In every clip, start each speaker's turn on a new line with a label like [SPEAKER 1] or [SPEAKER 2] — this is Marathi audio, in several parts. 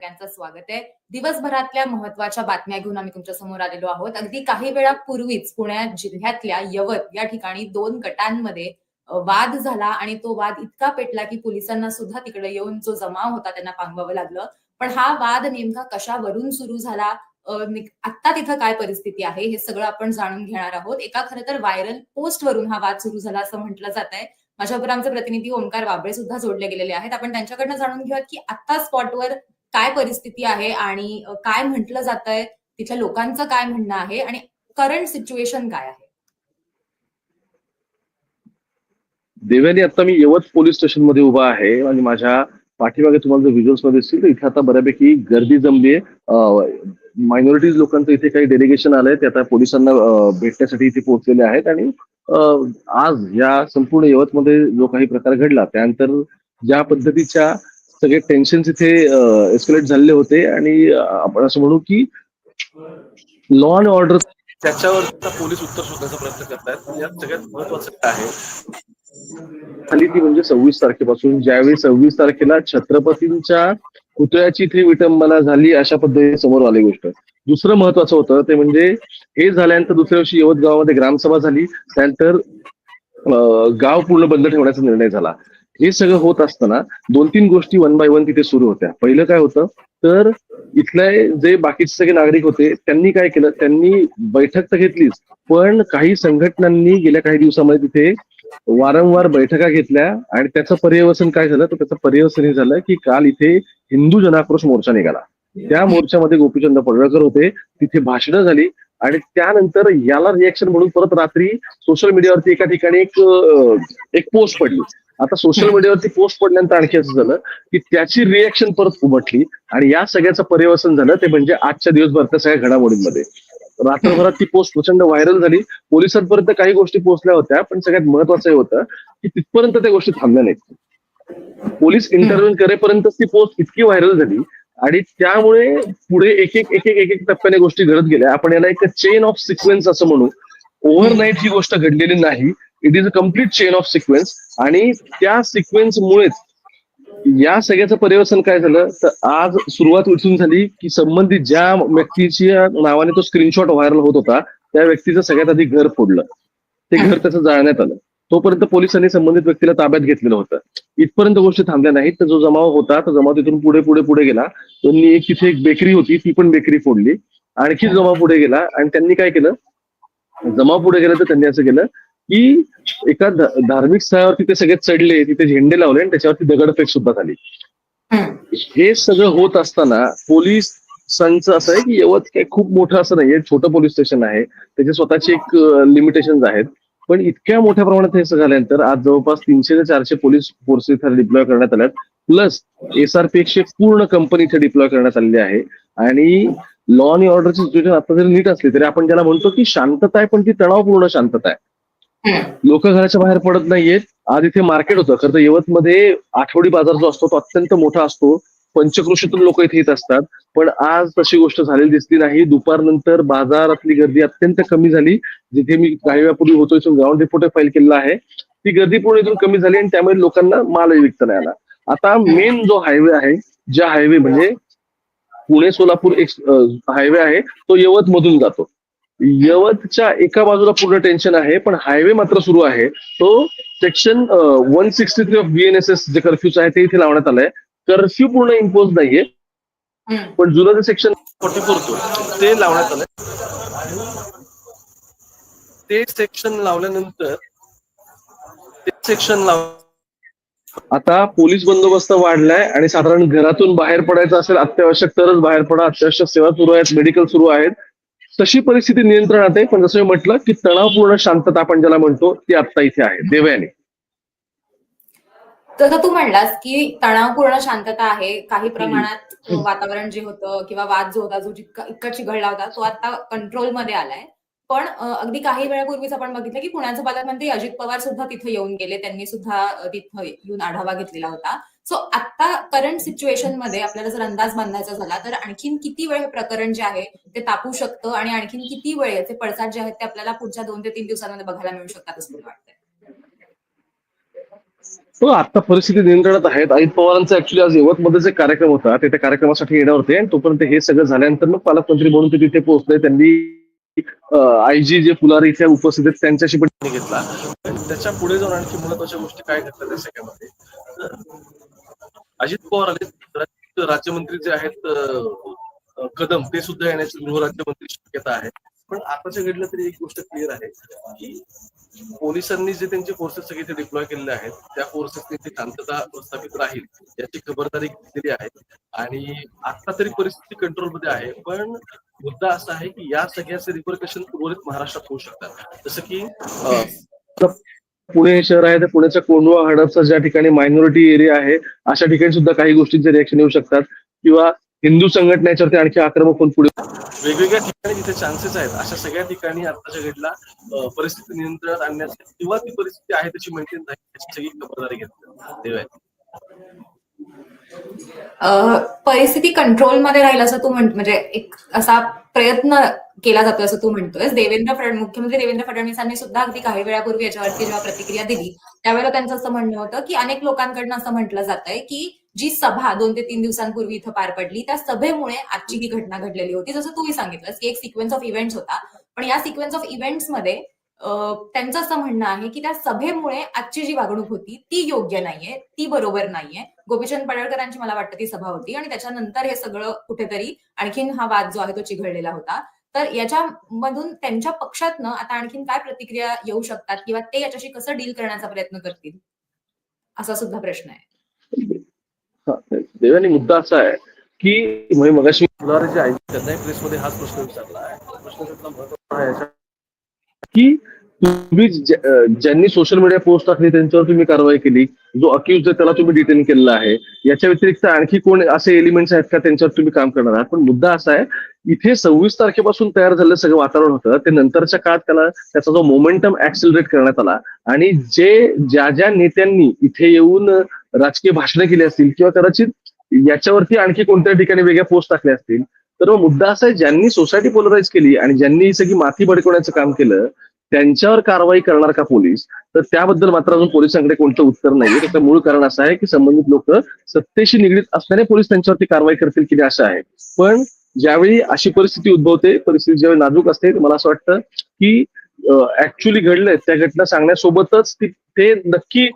[SPEAKER 1] सगळ्यांचं स्वागत आहे. दिवसभरातल्या महत्त्वाच्या बातम्या घेऊन आम्ही तुमच्यासमोर आलेलो आहोत. अगदी काही वेळापूर्वीच पुण्यात जिल्ह्यातल्या यवत या ठिकाणी दोन गटांमध्ये वाद झाला आणि तो वाद इतका पेटला की पोलिसांना सुद्धा तिकडे येऊन जो जमाव होता त्यांना पांगवावं लागलं. पण हा वाद नेमका कशावरून सुरू झाला? आता आत्ता तिथं काय परिस्थिती आहे हे सगळं आपण जाणून घेणार आहोत. एका खरं तर व्हायरल पोस्ट वरून हा वाद सुरू झाला असं म्हटलं जात आहे. माझ्याबरोबर आमचे प्रतिनिधी ओमकार बाबळे सुद्धा जोडले गेलेले आहेत. आपण त्यांच्याकडनं जाणून घेऊयात की आता स्पॉटवर काय परिस्थिती आहे आणि काय म्हटलं जात आहे तिथल्या लोकांचं काय म्हणणं आहे आणि करंट सिच्युएशन काय आहे?
[SPEAKER 2] देव्यानी आता मी यवत पोलीस स्टेशनमध्ये उभा आहे आणि माझ्या पाठीमागे तुम्हाला जर व्हिज्युअल्समध्ये दिसतील तर इथे आता बऱ्यापैकी गर्दी जमली आहे मायनॉरिटीज लोकांचं इथे काही डेलिगेशन आलंय ते आता पोलिसांना भेटण्यासाठी इथे पोहोचलेले आहेत आणि आज या संपूर्ण यवतमध्ये जो काही प्रकार घडला त्यानंतर ज्या पद्धतीच्या सगळे टेन्शन इथे एस्केलेट झालेले होते. आणि आपण असं म्हणू की लॉ अँड ऑर्डर
[SPEAKER 3] त्याच्यावर पोलीस उत्तर शोधण्याचा प्रयत्न करतायत. यात सगळ्यात महत्वाचं काय आहे?
[SPEAKER 2] झाली ती म्हणजे सव्वीस तारखेपासून ज्यावेळी सव्वीस तारखेला छत्रपतींच्या पुतळ्याची इथे विटंबना झाली अशा पद्धतीने समोर आली गोष्ट. दुसरं महत्वाचं होतं ते म्हणजे हे झाल्यानंतर दुसऱ्या दिवशी यवत गावामध्ये ग्रामसभा झाली. त्यानंतर गाव पूर्ण बंद ठेवण्याचा निर्णय झाला. हे सगळं होत असताना दोन तीन गोष्टी वन बाय वन तिथे सुरू होत्या. पहिलं काय होतं तर इथले जे बाकीचे सगळे नागरिक होते त्यांनी काय केलं त्यांनी बैठक तर घेतलीच पण काही संघटनांनी गेल्या काही दिवसामध्ये तिथे वारंवार बैठका घेतल्या आणि त्याचं पर्यवसन काय झालं तर त्याचं पर्यवसन हे झालं की काल इथे हिंदू जनाक्रोश मोर्चा निघाला. त्या मोर्चामध्ये गोपीचंद पडळकर होते तिथे भाषणं झाली आणि त्यानंतर याला रिएक्शन म्हणून परत रात्री सोशल मीडियावरती एका ठिकाणी एक एक पोस्ट पडली. आता सोशल मीडियावरती पोस्ट पडल्यानंतर आणखी असं झालं की त्याची रिएक्शन परत उमटली आणि या सगळ्याचं पर्यवसन झालं ते म्हणजे आजच्या दिवसभरच्या सगळ्या घडामोडींमध्ये. रात्रभरात ती पोस्ट प्रचंड व्हायरल झाली. पोलिसांपर्यंत काही गोष्टी पोहोचल्या होत्या पण सगळ्यात महत्वाचं हे होतं की तिथपर्यंत त्या गोष्टी थांबल्या नाहीत. पोलीस इंटरव्ह्यू करेपर्यंत ती पोस्ट इतकी व्हायरल झाली आणि त्यामुळे पुढे एक एक एक एक एक एक टप्प्याने गोष्टी घडत गेल्या. आपण याला एक चेन ऑफ सिक्वेन्स असं म्हणू. ओव्हरनाईट ही गोष्ट घडलेली नाही. It is a complete chain of sequence आणि त्या सिक्वेन्समुळेच या सगळ्याचं पर्यवसन काय झालं? तर आज सुरुवात उठून झाली की संबंधित ज्या व्यक्तीच्या नावाने तो स्क्रीनशॉट व्हायरल होत होता त्या व्यक्तीचं सगळ्यात आधी घर फोडलं. ते घर त्याचं जाळण्यात आलं. तोपर्यंत पोलिसांनी संबंधित व्यक्तीला ताब्यात घेतलेलं होतं. इथपर्यंत गोष्टी थांबल्या नाहीत. तर जो जमाव होता तो जमाव तिथून पुढे पुढे पुढे गेला. त्यांनी एक तिथे एक बेकरी होती ती पण बेकरी फोडली. आणखी जमाव पुढे गेला आणि त्यांनी काय केलं? जमाव पुढे गेला तर त्यांनी असं केलं की एका धार्मिक स्थळावरती ते सगळे चढले तिथे झेंडे लावले आणि त्याच्यावरती दगडफेक सुद्धा झाली. हे सगळं होत असताना पोलिसांचं असं आहे की यवत काही खूप मोठं असं नाहीये. छोटं पोलीस स्टेशन आहे. त्याचे स्वतःचे एक लिमिटेशन आहेत. पण इतक्या मोठ्या प्रमाणात हे झाल्यानंतर आज जवळपास तीनशे ते चारशे पोलीस फोर्सेस इथे डिप्लॉय करण्यात आल्यात. प्लस एसआरपी पूर्ण कंपनी इथे डिप्लॉय करण्यात आलेली आहे. आणि लॉ आणि ऑर्डरची सिच्युएशन आता जरी नीट असली तरी आपण ज्याला म्हणतो की शांतता आहे पण ती तणावपूर्ण शांतता आहे. लोक घराच्या बाहेर पडत नाहीयेत. आज इथे मार्केट होतं. खरं तर यवतमध्ये आठवडी बाजार जो असतो तो अत्यंत मोठा असतो. पंचक्रोशीतून लोक इथे येत असतात. पण आज तशी गोष्ट झालेली दिसली नाही. दुपारनंतर बाजारातली गर्दी अत्यंत कमी झाली. जिथे मी काही वेळापूर्वी होतो इथून ग्राउंड रिपोर्ट फाईल केलेला आहे. ती गर्दी पूर्ण इथून कमी झाली आणि त्यामुळे लोकांना मालही विकता नाही आला. आता मेन जो हायवे आहे ज्या हायवे म्हणजे पुणे सोलापूर एक हायवे आहे तो यवत मधून जातो. यवतच्या एका बाजूला पूर्ण टेन्शन आहे पण हायवे मात्र सुरू आहे. तो section one sixty three of BNSS जे कर्फ्यूच आहे ते इथे लावण्यात आलंय. कर्फ्यू पूर्ण इम्पोज नाहीये. पण जुनं जे सेक्शन
[SPEAKER 3] फोर्टी फोर ते लावण्यात आलं ते सेक्शन लावल्यानंतर ते सेक्शन लाव
[SPEAKER 2] आता पोलीस बंदोबस्त वाढलाय आणि साधारण घरातून बाहेर पडायचं असेल अत्यावश्यक तरच बाहेर पडा अत्यावश्यक सेवा सुरू आहेत मेडिकल सुरू आहेत. तशी परिस्थिती नियंत्रणात आहे पण जसं मी म्हटलं की तणावपूर्ण शांतता आपण ज्याला म्हणतो ती आता इथे आहे. देवयाने.
[SPEAKER 1] तसं तू म्हणलास की तणावपूर्ण शांतता आहे काही प्रमाणात वातावरण जे होतं किंवा वाद जो होता जो जितका इतका चिघळला होता तो आता कंट्रोलमध्ये आलाय. पण अगदी काही वेळापूर्वीच आपण बघितलं की पुण्याचे पालकमंत्री अजित पवार सुद्धा तिथे येऊन गेले. त्यांनी सुद्धा तिथं येऊन आढावा घेतलेला होता. सो आता करंट सिच्युएशनमध्ये आपल्याला जर अंदाज बांधायचा झाला तर आणखीन किती वेळ हे प्रकरण जे आहे ते तापू शकतं आणि आणखीन किती वेळ याचे पडसाद जे आहेत ते आपल्याला पुढच्या दोन ते तीन दिवसांमध्ये बघायला मिळू शकतात असं मला वाटतंय.
[SPEAKER 2] हो आता परिस्थिती नियंत्रणात आहेत. अजित पवारांचा ऍक्च्युली आज यवतमध्येच एक कार्यक्रम होता ते त्या कार्यक्रमासाठी येणार होते. आणि तोपर्यंत हे सगळं झाल्यानंतर मग पालकमंत्री म्हणून ते तिथे पोहोचले. त्यांनी आयजी जे पुलारी इथे उपस्थित आहेत त्यांच्याशी पण
[SPEAKER 3] त्यांनी घेतला. त्याच्या पुढे जाऊन आणखी महत्त्वाच्या गोष्टी काय घडतात त्या सगळ्यामध्ये? अजित पवार आले. राज्यमंत्री जे आहेत कदम ते सुद्धा येण्याची गृहराज्यमंत्री शक्यता आहे. पण आताच्या घडलं तरी एक गोष्ट क्लिअर आहे की पोलिसांनी जे त्यांचे फोर्सेस सगळे ते डिप्लॉय केलेले आहेत त्या फोर्सेसनी ते शांतता प्रस्थापित राहील याची खबरदारी घेतलेली आहे. आणि आता तरी परिस्थिती कंट्रोलमध्ये आहे पण मुद्दा असा आहे की या सगळ्याचे रिपरकशन उर्वरित महाराष्ट्रात होऊ शकतात. जसं की
[SPEAKER 2] पुणे शहर आहे तर पुण्याच्या कोंडवा हडपचा ज्या ठिकाणी मायनॉरिटी एरिया आहे अशा ठिकाणी सुद्धा काही गोष्टींचे रिएक्शन येऊ शकतात. किंवा हिंदू संघटना याच्यावरती आणखी आक्रमक होऊन पुढे
[SPEAKER 3] वेगवेगळ्या ठिकाणी जिथे चान्सेस आहेत अशा सगळ्या ठिकाणी आताच्या घडला परिस्थिती नियंत्रणात आणण्यासाठी किंवा ती परिस्थिती आहे तशी मेंटेन राहील याची सगळी खबरदारी घेतली. देव आहे.
[SPEAKER 1] अ, परिस्थिती कंट्रोलमध्ये राहील असं तू म्हण म्हणजे एक असा प्रयत्न केला जातो असं तू म्हणतोय देवेंद्र फडणवीस मुख्यमंत्री देवेंद्र फडणवीसांनी सुद्धा अगदी काही वेळापूर्वी याच्यावरती जेव्हा प्रतिक्रिया दिली त्यावेळेला त्यांचं असं म्हणणं होतं की अनेक लोकांकडनं असं म्हटलं जात आहे की जी सभा दोन ते तीन दिवसांपूर्वी इथं पार पडली त्या सभेमुळे आजची ही घटना घडलेली होती. जसं तुम्ही सांगितलंस की एक सिक्वेन्स ऑफ इव्हेंट्स होता. पण या सिक्वेन्स ऑफ इव्हेंट्समध्ये त्यांचं असं म्हणणं आहे की त्या सभेमुळे आजची जी वागणूक होती ती योग्य नाहीये ती बरोबर नाहीये. गोपीचंद पडळकरांची मला वाटतं ती सभा होती आणि त्याच्यानंतर हे सगळं कुठेतरी आणखीन हा वाद जो आहे तो चिघळलेला होता. तर याच्यामधून त्यांच्या पक्षातनं आता आणखीन काय प्रतिक्रिया येऊ शकतात किंवा ते याच्याशी कसं डील करण्याचा प्रयत्न करतील? असा सुद्धा प्रश्न आहे.
[SPEAKER 2] देवानी मुद्दा असा आहे की म्हणजे मगाशी
[SPEAKER 3] फुलारे जे त्यांनाही प्रेसमध्ये हाच प्रश्न विचारला आहे. प्रश्न महत्त्वाचा
[SPEAKER 2] की तुम्ही ज्यांनी सोशल मीडिया पोस्ट टाकली त्यांच्यावर तुम्ही कारवाई केली जो अक्युज आहे त्याला तुम्ही डिटेन केलेला आहे. याच्या व्यतिरिक्त आणखी कोण असे एलिमेंट्स आहेत का त्यांच्यावर तुम्ही काम करणार आहात? पण मुद्दा असा आहे इथे सव्वीस तारखेपासून तयार झालेलं सगळं वातावरण होतं. ते नंतरच्या काळात त्याला त्याचा जो मोमेंटम ऍक्सिलरेट करण्यात आला. आणि जे ज्या ज्या नेत्यांनी इथे येऊन राजकीय भाषणं केली असतील किंवा कदाचित याच्यावरती आणखी कोणत्या ठिकाणी वेगळ्या पोस्ट टाकल्या असतील. तर मग मुद्दा असा आहे ज्यांनी सोसायटी पोलराईज केली आणि ज्यांनी ही सगळी माथी भडकवण्याचं काम केलं त्यांच्यावर कारवाई करणार का पोलीस? तर त्याबद्दल मात्र अजून पोलिसांकडे कोणतं उत्तर नाहीये. त्याचं मूळ कारण असं आहे की संबंधित लोक सत्तेशी निगडीत असल्याने पोलीस त्यांच्यावरती कारवाई करतील की नाही असं आहे. पण ज्यावेळी अशी परिस्थिती उद्भवते परिस्थिती ज्यावेळी नाजूक असते मला असं वाटतं की ऍक्च्युली घडलंय. त्या घटना सांगण्यासोबतच ते नक्की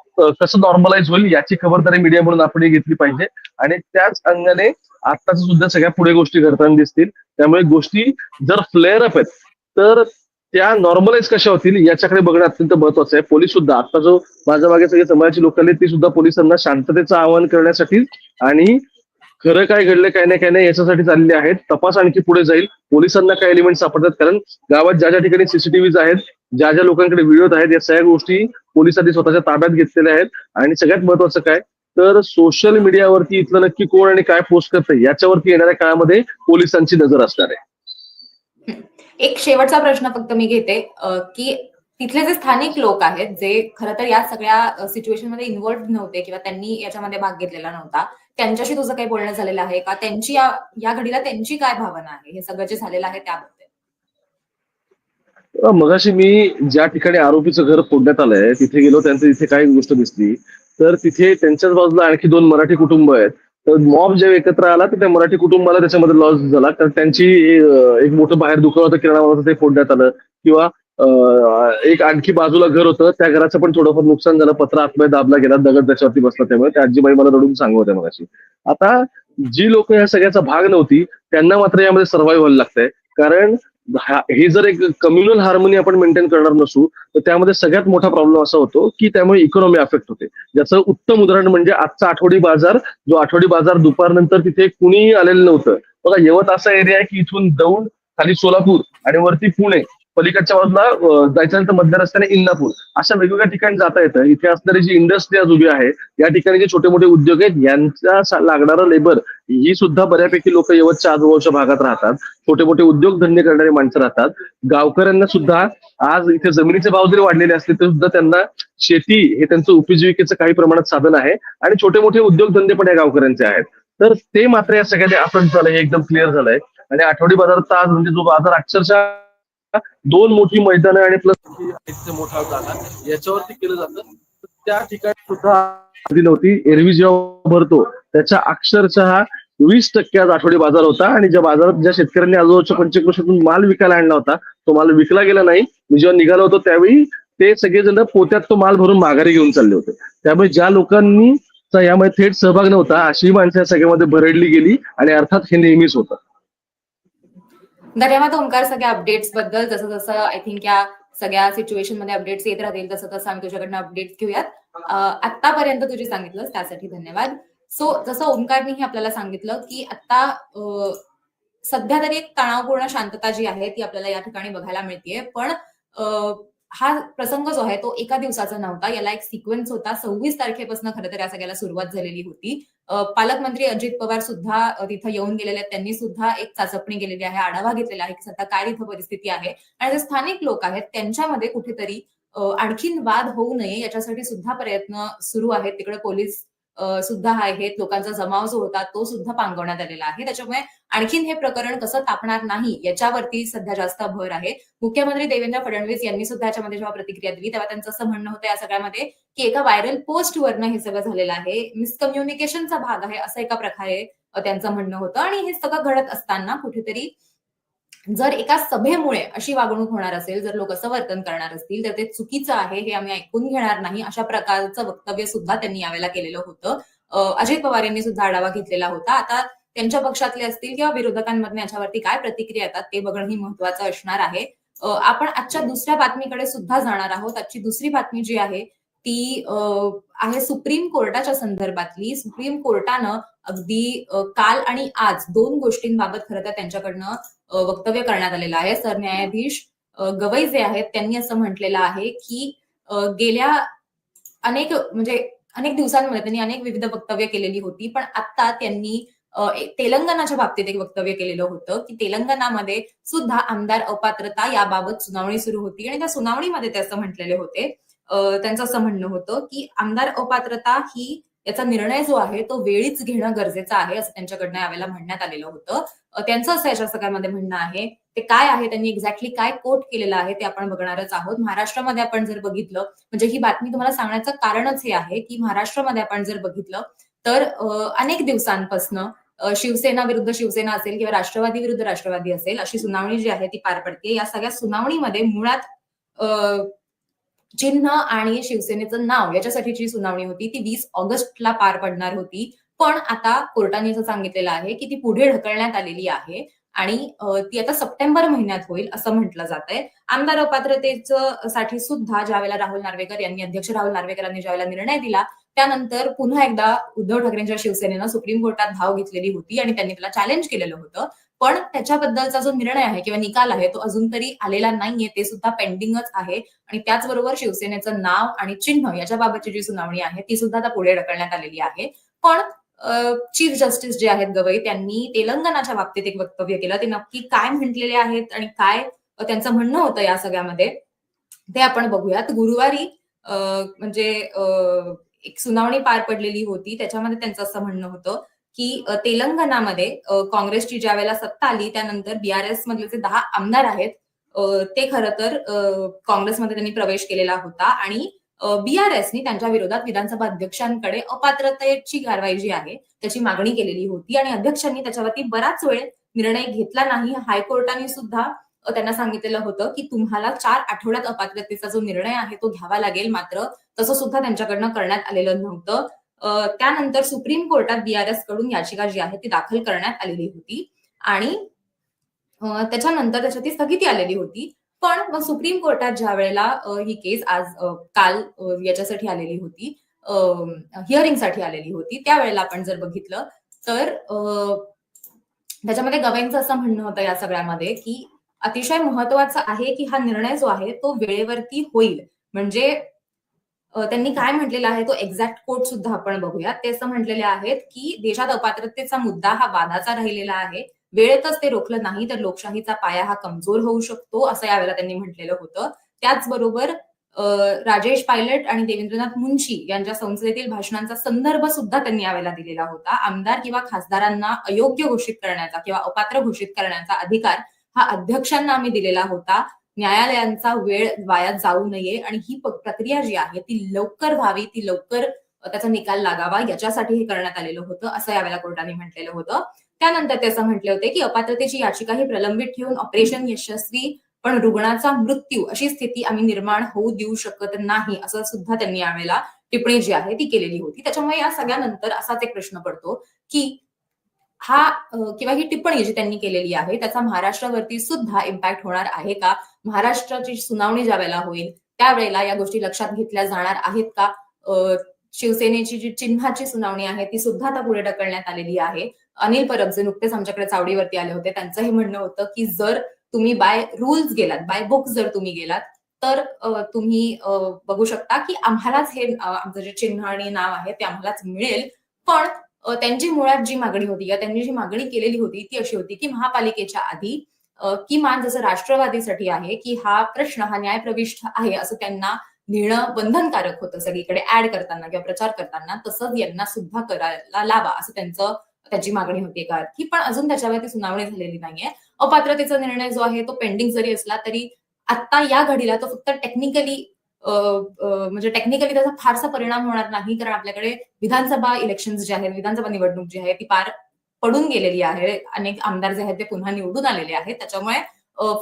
[SPEAKER 2] कसं नॉर्मलाइज होईल याची खबरदारी मीडिया म्हणून आपण घेतली पाहिजे. आणि त्याच अंगाने आताच सुद्धा सगळ्या पुढे गोष्टी घडताना दिसतील. त्यामुळे गोष्टी जर फ्लेअर अप आहेत तर त्या नॉर्मलाइज कशा होतील याच्याकडे बघणं अत्यंत महत्वाचं आहे. पोलीस सुद्धा आता जो माझ्या मागे सगळे समाजाची लोक आले ती सुद्धा पोलिसांना शांततेचं आवाहन करण्यासाठी आणि खरं काय घडलं काय नाही काय नाही याच्यासाठी चालले आहेत. तपास आणखी पुढे जाईल. पोलिसांना काय एलिमेंट सापडतात? कारण गावात ज्या ज्या ठिकाणी सीसीटीव्हीज आहेत ज्या ज्या लोकांकडे व्हिडिओ आहेत या सगळ्या गोष्टी पोलिसांनी स्वतःच्या ताब्यात घेतलेल्या आहेत. आणि सगळ्यात महत्वाचं काय? तर सोशल मीडियावरती इथलं नक्की कोण आणि काय पोस्ट करतंय याच्यावरती येणाऱ्या काळामध्ये पोलिसांची नजर असणार आहे.
[SPEAKER 1] एक शेवटचा प्रश्न फक्त मी घेते की तिथले जे स्थानिक लोक आहेत जे खरं तर या सगळ्या सिच्युएशनमध्ये इन्व्हॉल्व्ह नव्हते किंवा त्यांनी याच्यामध्ये भाग घेतलेला नव्हता त्यांच्याशी तुझं काही बोलणं झालेलं आहे का? त्यांची या या घडीला त्यांची काय भावना आहे? हे सगळं जे झालेलं आहे त्याबद्दल.
[SPEAKER 2] मगाशी मी ज्या ठिकाणी आरोपीचं घर फोडण्यात आलंय तिथे गेलो त्यांचं तिथे काही गोष्ट दिसली. तर तिथे त्यांच्याच बाजूला आणखी दोन मराठी कुटुंब आहेत. तर मॉब जेव्हा एकत्र आला तर त्या मराठी कुटुंबाला त्याच्यामध्ये लॉस झाला. कारण त्यांची एक मोठं बाहेर दुकान होतं किराणा ते फोडण्यात आलं. किंवा एक आणखी बाजूला घर होतं. त्या घराचं पण थोडंफार नुकसान झालं. पत्र आतमध्ये दाबला गेला. दगड त्याच्यावरती बसला त्यामुळे. त्या आजीबाई मला रडून सांगू होत्या मगाशी. आता जी लोक या सगळ्याचा भाग नव्हती त्यांना मात्र यामध्ये सर्व्हाइव्ह व्हायला लागतंय. कारण हे जर एक कम्युनल हार्मोनी आपण मेंटेन करणार नसू तर त्यामध्ये सगळ्यात मोठा प्रॉब्लेम असा होतो की त्यामुळे इकॉनॉमी अफेक्ट होते. ज्याचं उत्तम उदाहरण म्हणजे आजचा आठवडी बाजार जो आठवडी बाजार दुपारनंतर तिथे कुणीही आलेलं नव्हतं. बघा यवत असा एरिया आहे की इथून दौंड खाली सोलापूर आणि वरती पुणे. पलीकडच्या बाजूला अं, जायचं तर मधल्या रस्त्याने इंदापूर. अशा वेगवेगळ्या ठिकाणी जाता येतं. इथे असणारी जी इंडस्ट्री आज उभी आहे या ठिकाणी जे छोटे मोठे उद्योग आहेत यांचा लागणारं लेबर ही सुद्धा बऱ्यापैकी लोक यवतच्या आजूबाजूच्या भागात राहतात. छोटे मोठे उद्योगधंदे करणारी माणसं राहतात. गावकऱ्यांना सुद्धा आज इथे जमिनीचे भाव जरी वाढलेले असले तरी सुद्धा त्यांना शेती हे त्यांचं उपजीविकेचं काही प्रमाणात साधन आहे. आणि छोटे मोठे उद्योगधंदे पण या गावकऱ्यांचे आहेत. तर ते मात्र या सगळ्या आपण झालंय हे एकदम क्लिअर झालंय. आणि आठवडी बाजारात आज म्हणजे जो बाजार अक्षरशः दोन मोठी मैदानं आणि प्लस
[SPEAKER 3] मोठा जागा याच्यावरती केलं जातं. त्या ठिकाणी सुद्धा
[SPEAKER 2] दिली होती एरवी जेव्हा भरतो त्याच्या अक्षरशः वीस टक्के आज आठवडी बाजार होता आणि ज्या बाजारात ज्या शेतकऱ्यांनी आजूबाजूच्या पंचवीस वर्षातून माल विकायला आणला होता तो माल विकला गेला नाही. मी जेव्हा निघालो होतो त्यावेळी ते सगळेजण पोत्यात तो माल भरून माघारी घेऊन चालले होते. त्यामुळे ज्या लोकांनी यामध्ये थेट सहभाग नव्हता अशी माणसं या सगळ्यामध्ये भरडली गेली आणि अर्थात हे नेहमीच होतं.
[SPEAKER 1] धन्यवाद ओंकार सगळ्या अपडेट्सबद्दल. जसं जसं आय थिंक या सगळ्या सिच्युएशनमध्ये अपडेट्स येत राहतील तसं तसं आम्ही तुझ्याकडनं अपडेट्स घेऊयात. आतापर्यंत तुझी सांगितलं त्यासाठी धन्यवाद. सो जसं ओंकारनीही आपल्याला सांगितलं की आता सध्या तरी एक तणावपूर्ण शांतता जी आहे ती आपल्याला या ठिकाणी बघायला मिळतेय. पण हा प्रसंग जो आहे तो एका दिवसाचा नव्हता. याला एक सिक्वेन्स होता. सव्वीस तारखेपासून खरं तर या सगळ्याला सुरुवात झालेली होती. पालकमंत्री अजित पवार सुद्धा तिथं येऊन गेलेले आहेत. त्यांनी सुद्धा एक चाचपणी केलेली आहे आढावा घेतलेला आहे की सध्या काय तिथं परिस्थिती आहे. आणि जे स्थानिक लोक आहेत त्यांच्यामध्ये कुठेतरी आणखीन वाद होऊ नये याच्यासाठी सुद्धा प्रयत्न सुरू आहेत. तिकडे पोलीस सुद्धा आहेत लोकांचा जमाव जो होता तो सुद्धा पांगवण्यात आलेला आहे. त्याच्यामुळे आणखीन हे प्रकरण कसं तापणार नाही याच्यावरती सध्या जास्त भर आहे. मुख्यमंत्री देवेंद्र फडणवीस यांनी सुद्धा याच्यामध्ये जेव्हा प्रतिक्रिया दिली तेव्हा त्यांचं असं म्हणणं होतं या सगळ्यामध्ये की एका व्हायरल पोस्ट वरनं हे सगळं झालेलं आहे. मिसकम्युनिकेशनचा भाग आहे असं एका प्रकारे त्यांचं म्हणणं होतं. आणि हे सगळं घडत असताना कुठेतरी जर एका सभेमुळे अशी वागणूक होणार असेल जर लोक असं वर्तन करणार असतील तर ते चुकीचं आहे हे आम्ही ऐकून घेणार नाही अशा प्रकारचं वक्तव्य सुद्धा त्यांनी यावेळेला केलेलं होतं. अजित पवार यांनी सुद्धा आढावा घेतलेला होता. आता त्यांच्या पक्षातले असतील किंवा विरोधकांमधून याच्यावरती काय प्रतिक्रिया येतात ते बघणं ही महत्वाचं असणार आहे. आपण आजच्या दुसऱ्या बातमीकडे सुद्धा जाणार आहोत. आजची दुसरी बातमी जी आहे ती आहे सुप्रीम कोर्टाच्या संदर्भातली. सुप्रीम कोर्टानं अगदी काल आणि आज दोन गोष्टींबाबत खरं तर त्यांच्याकडनं वक्तव्य करण्यात आलेलं आहे. सरन्यायाधीश गवई जे आहेत त्यांनी असं म्हटलेलं आहे की गेल्या अनेक म्हणजे अनेक दिवसांमध्ये त्यांनी अनेक विविध वक्तव्य केलेली होती पण आता त्यांनी एक तेलंगणाच्या बाबतीत एक वक्तव्य केलेलं होतं की तेलंगणामध्ये सुद्धा आमदार अपात्रता याबाबत सुनावणी सुरू होती आणि त्या सुनावणीमध्ये ते असं म्हटलेले होते. अ, त्यांचं असं म्हणणं होतं की आमदार अपात्रता ही याचा निर्णय जो आहे तो वेळीच घेणं गरजेचं आहे असं त्यांच्याकडनं यावेळेला म्हणण्यात आलेलं होतं. त्यांचं असं याच्या सगळ्यामध्ये म्हणणं आहे ते काय आहे त्यांनी एक्झॅक्टली काय कोट केलेलं आहे ते आपण बघणारच आहोत. महाराष्ट्रामध्ये आपण जर बघितलं म्हणजे ही बातमी तुम्हाला सांगण्याचं कारणच हे आहे की महाराष्ट्रामध्ये आपण जर बघितलं तर अनेक दिवसांपासनं शिवसेना विरुद्ध शिवसेना असेल किंवा राष्ट्रवादी विरुद्ध राष्ट्रवादी असेल अशी सुनावणी जी आहे ती पार पडते. या सगळ्या सुनावणीमध्ये मुळात चिन्ह आणि शिवसेनेचं नाव याच्यासाठीची सुनावणी होती ती वीस ऑगस्टला पार पडणार होती. पण आता कोर्टाने असं सांगितलेलं आहे की ती पुढे ढकलण्यात आलेली आहे आणि ती आता सप्टेंबर महिन्यात होईल असं म्हटलं जात आहे आमदार अपात्रतेचं साठी सुद्धा ज्यावेळेला राहुल नार्वेकर यांनी अध्यक्ष राहुल नार्वेकरांनी ज्यावेळेला निर्णय दिला त्यानंतर पुन्हा एकदा उद्धव ठाकरेंच्या शिवसेनेनं सुप्रीम कोर्टात धाव घेतलेली होती आणि त्यांनी त्याला चॅलेंज केलेलं होतं. पण त्याच्याबद्दलचा जो निर्णय आहे किंवा निकाल आहे तो अजून तरी आलेला नाहीये ते सुद्धा पेंडिंगच आहे. आणि त्याचबरोबर शिवसेनेचं नाव आणि चिन्ह याच्याबाबतची जी सुनावणी आहे ती सुद्धा आता पुढे ढकलण्यात आलेली आहे. पण चीफ जस्टिस जे आहेत गवई त्यांनी तेलंगणाच्या बाबतीत एक वक्तव्य केलं. ते नक्की काय म्हटलेले आहेत आणि काय त्यांचं म्हणणं होतं या सगळ्यामध्ये ते आपण बघूयात. गुरुवारी म्हणजे एक सुनावणी पार पडलेली होती. त्याच्यामध्ये त्यांचं असं म्हणणं होतं की तेलंगणामध्ये काँग्रेसची ज्या वेळेला सत्ता आली त्यानंतर बीआरएस मधले जे दहा आमदार आहेत ते खरं तर काँग्रेसमध्ये त्यांनी प्रवेश केलेला होता आणि बीआरएसनी त्यांच्या विरोधात विधानसभा अध्यक्षांकडे अपात्रतेची कारवाई जी आहे त्याची मागणी केलेली होती आणि अध्यक्षांनी त्याच्यावरती बराच वेळ निर्णय घेतला नाही. हायकोर्टाने सुद्धा त्यांना सांगितलेलं होतं की तुम्हाला चार आठवड्यात अपात्रतेचा जो निर्णय आहे तो घ्यावा लागेल मात्र तसं सुद्धा त्यांच्याकडनं करण्यात आलेलं नव्हतं. त्यानंतर सुप्रीम कोर्टात बीआरएसकडून याचिका जी आहे ती दाखल करण्यात आलेली होती. आणि त्याच्यानंतर त्याच्यात ती स्थगिती आलेली होती. पण मग सुप्रीम कोर्टात ज्या वेळेला ही केस आज काल याच्यासाठी आलेली होती हिअरिंगसाठी आलेली होती त्यावेळेला आपण जर बघितलं तर अ, त्याच्यामध्ये गवईंचं असं म्हणणं होतं या सगळ्यामध्ये की अतिशय महत्वाचं आहे की हा निर्णय जो आहे तो वेळेवरती होईल. म्हणजे त्यांनी काय म्हटलेलं आहे तो एक्झॅक्ट कोट सुद्धा आपण बघूया ते असं म्हटलेले आहेत की देशात अपात्रतेचा मुद्दा हा वादाचा राहिलेला आहे. वेळेतच ते रोखलं नाही तर लोकशाहीचा पाया हा कमजोर होऊ शकतो असं यावेळेला त्यांनी म्हटलेलं होतं. त्याचबरोबर अ, राजेश पायलट आणि देवेंद्रनाथ मुंशी यांच्या संसदेतील भाषणांचा संदर्भ सुद्धा त्यांनी यावेळेला दिलेला होता. आमदार किंवा खासदारांना अयोग्य घोषित करण्याचा किंवा अपात्र घोषित करण्याचा अधिकार हा अध्यक्षांना आम्ही दिलेला होता. न्यायालयांचा वेळ वाया जाऊ नये आणि ही प्रक्रिया जी आहे ती लवकर व्हावी ती लवकर त्याचा निकाल लागावा याच्यासाठी हे करण्यात आलेलं होतं असं यावेळेला कोर्टाने म्हटलेलं होतं. त्यानंतर ते असं म्हटले होते की अपात्रतेची याचिका ही प्रलंबित ठेवून ऑपरेशन यशस्वी पण रुग्णाचा मृत्यू अशी स्थिती आम्ही निर्माण होऊ देऊ शकत नाही असं सुद्धा त्यांनी यावेळेला टिप्पणी जी आहे ती केलेली होती. त्याच्यामुळे या सगळ्यानंतर असाच एक प्रश्न पडतो की हा किंवा ही टिप्पणी जी त्यांनी केलेली आहे त्याचा महाराष्ट्रावरती सुद्धा इम्पॅक्ट होणार आहे का? महाराष्ट्राची सुनावणी ज्या वेळेला होईल त्यावेळेला या गोष्टी लक्षात घेतल्या जाणार आहेत का? शिवसेनेची जी चिन्हाची सुनावणी आहे ती सुद्धा आता पुढे ढकलण्यात आलेली आहे. अनिल परब जे नुकतेच आमच्याकडे चावडीवरती आले होते. त्यांचं हे म्हणणं होतं की जर तुम्ही बाय रूल्स गेलात बाय बुक जर तुम्ही गेलात तर तुम्ही बघू शकता की आम्हालाच हे आमचं जे चिन्ह आणि नाव आहे ते आम्हालाच मिळेल. पण त्यांची मुळात जी मागणी होती या त्यांनी जी मागणी केलेली होती ती अशी होती की महापालिकेच्या आधी किमान जसं राष्ट्रवादीसाठी आहे की हा प्रश्न हा न्यायप्रविष्ट आहे असं त्यांना लिहिणं बंधनकारक होतं सगळीकडे ऍड करताना किंवा प्रचार करताना तसंच यांना सुद्धा करायला लावा असं त्यांचं त्याची मागणी होती एका अर्थी. पण अजून त्याच्यावरती सुनावणी झालेली नाहीये. अपात्रतेचा निर्णय जो आहे तो पेंडिंग जरी असला तरी आता या घडीला तो फक्त टेक्निकली म्हणजे टेक्निकली त्याचा फारसा परिणाम होणार नाही कारण आपल्याकडे विधानसभा इलेक्शन जे आहेत विधानसभा निवडणूक जी आहे ती पार पडून गेलेली आहे. अनेक आमदार जे आहेत ते पुन्हा निवडून आलेले आहेत. त्याच्यामुळे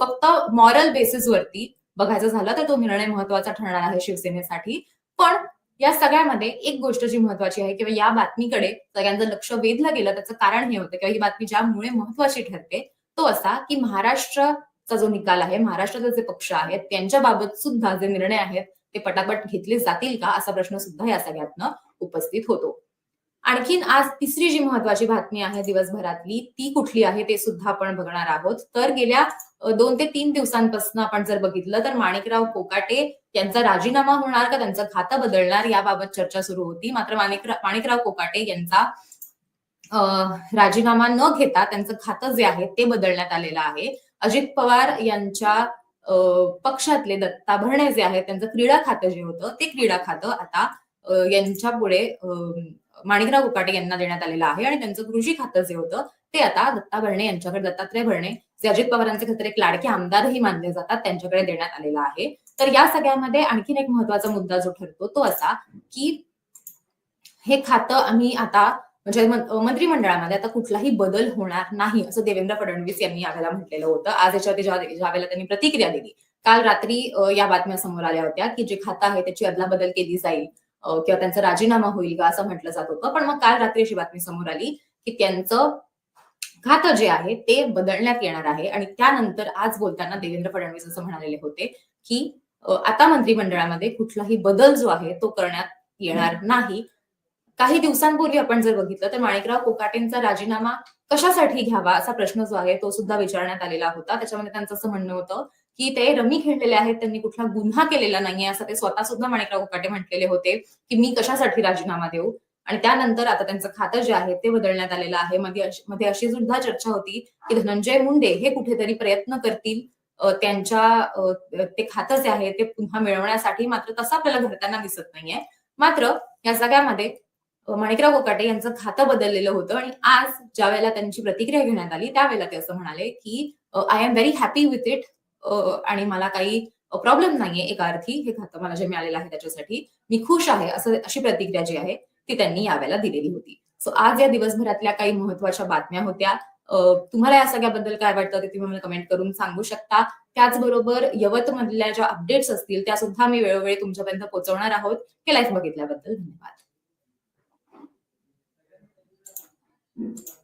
[SPEAKER 1] फक्त मॉरल बेसिसवरती बघायचं झालं तर तो निर्णय महत्त्वाचा ठरणार आहे शिवसेनेसाठी. पण या सगळ्यामध्ये एक गोष्ट जी महत्वाची आहे किंवा या बातमीकडे सगळ्यांचं लक्ष वेधलं गेलं त्याचं कारण हे होतं किंवा ही बातमी ज्यामुळे महत्वाची ठरते तो असा की महाराष्ट्र चा जो निकाल आहे महाराष्ट्राचे जे पक्ष आहेत त्यांच्या बाबत सुद्धा जे निर्णय आहेत ते पटापट घेतले जातील का असा प्रश्न सुद्धा या सगळ्यातनं उपस्थित होतो. आणखीन आज तिसरी जी महत्वाची बातमी आहे दिवसभरातली ती कुठली आहे ते सुद्धा आपण बघणार आहोत. तर गेल्या दोन ते तीन दिवसांपासून आपण जर बघितलं तर माणिकराव कोकाटे यांचा राजीनामा होणार का त्यांचं खातं बदलणार याबाबत चर्चा सुरू होती. मात्र माणिकराव माणिकराव कोकाटे यांचा राजीनामा न घेता त्यांचं खातं जे आहे ते बदलण्यात आलेलं आहे. अजित पवार यांच्या पक्षातले दत्ता भरणे जे आहेत त्यांचं क्रीडा खातं जे होतं ते क्रीडा खातं आता यांच्या पुढे माणिकराव कोकाटे यांना देण्यात आलेलं आहे आणि त्यांचं कृषी खातं जे होतं ते आता दत्ता भरणे यांच्याकडे दत्तात्रय भरणे जे अजित पवारांचे खरं एक लाडके आमदारही मानले जातात त्यांच्याकडे देण्यात आलेला आहे. तर या सगळ्यामध्ये आणखीन एक महत्त्वाचा मुद्दा जो ठरतो तो असा की हे खातं आम्ही आता म्हणजे मंत्रिमंडळामध्ये आता कुठलाही बदल होणार नाही असं देवेंद्र फडणवीस यांनी यावेळेला म्हटलेलं होतं. आज याच्यावरती ज्या ज्यावेळेला त्यांनी प्रतिक्रिया दिली काल रात्री या बातम्या समोर आल्या होत्या की जे खातं आहे त्याची अदलाबदल केली जाईल किंवा त्यांचा राजीनामा होईल का असं म्हटलं जात होतं. पण मग काल रात्री अशी बातमी समोर आली की त्यांचं खातं जे आहे ते बदलण्यात येणार आहे. आणि त्यानंतर आज बोलताना देवेंद्र फडणवीस असं म्हणालेले होते की आता मंत्रिमंडळामध्ये कुठलाही बदल जो आहे तो करण्यात येणार नाही. काही दिवसांपूर्वी आपण जर बघितलं तर माणिकराव कोकाटेंचा राजीनामा कशासाठी घ्यावा असा प्रश्न जो आहे तो सुद्धा विचारण्यात आलेला होता. त्याच्यामध्ये त्यांचं असं म्हणणं होतं की ते रमी खेळलेले आहेत त्यांनी कुठला गुन्हा केलेला नाहीये असं ते स्वतः सुद्धा माणिकराव कोकाटे म्हटलेले होते की मी कशासाठी राजीनामा देऊ? आणि त्यानंतर आता त्यांचं खातं जे आहे ते बदलण्यात आलेलं आहे. मध्ये अशी- मध्ये अशी सुद्धा चर्चा होती की धनंजय मुंडे हे कुठेतरी प्रयत्न करतील त्यांच्या ते खातं जे आहे ते पुन्हा मिळवण्यासाठी. मात्र तसं आपल्याला घडताना दिसत नाहीये. मात्र या सगळ्यामध्ये माणिकराव कोकाटे यांचं खातं बदललेलं होतं आणि आज ज्या वेळेला त्यांची प्रतिक्रिया घेण्यात आली त्यावेळेला ते असं म्हणाले की I am very happy with it आणि मला काही प्रॉब्लेम नाहीये एका अर्थी हे खातं मला जे मिळालेलं आहे त्याच्यासाठी. मी खुश आहे असं अशी प्रतिक्रिया जी आहे ती त्यांनी यावेळेला दिलेली होती. सो आज या दिवसभरातल्या काही महत्त्वाच्या बातम्या होत्या. तुम्हाला या सगळ्याबद्दल काय वाटतं ते तुम्ही मला कमेंट करून सांगू शकता. त्याचबरोबर यवतमधल्या ज्या अपडेट्स असतील त्या सुद्धा मी वेळोवेळी तुमच्यापर्यंत पोहोचवणार आहोत. हे लाईफ बघितल्याबद्दल धन्यवाद. Thank you.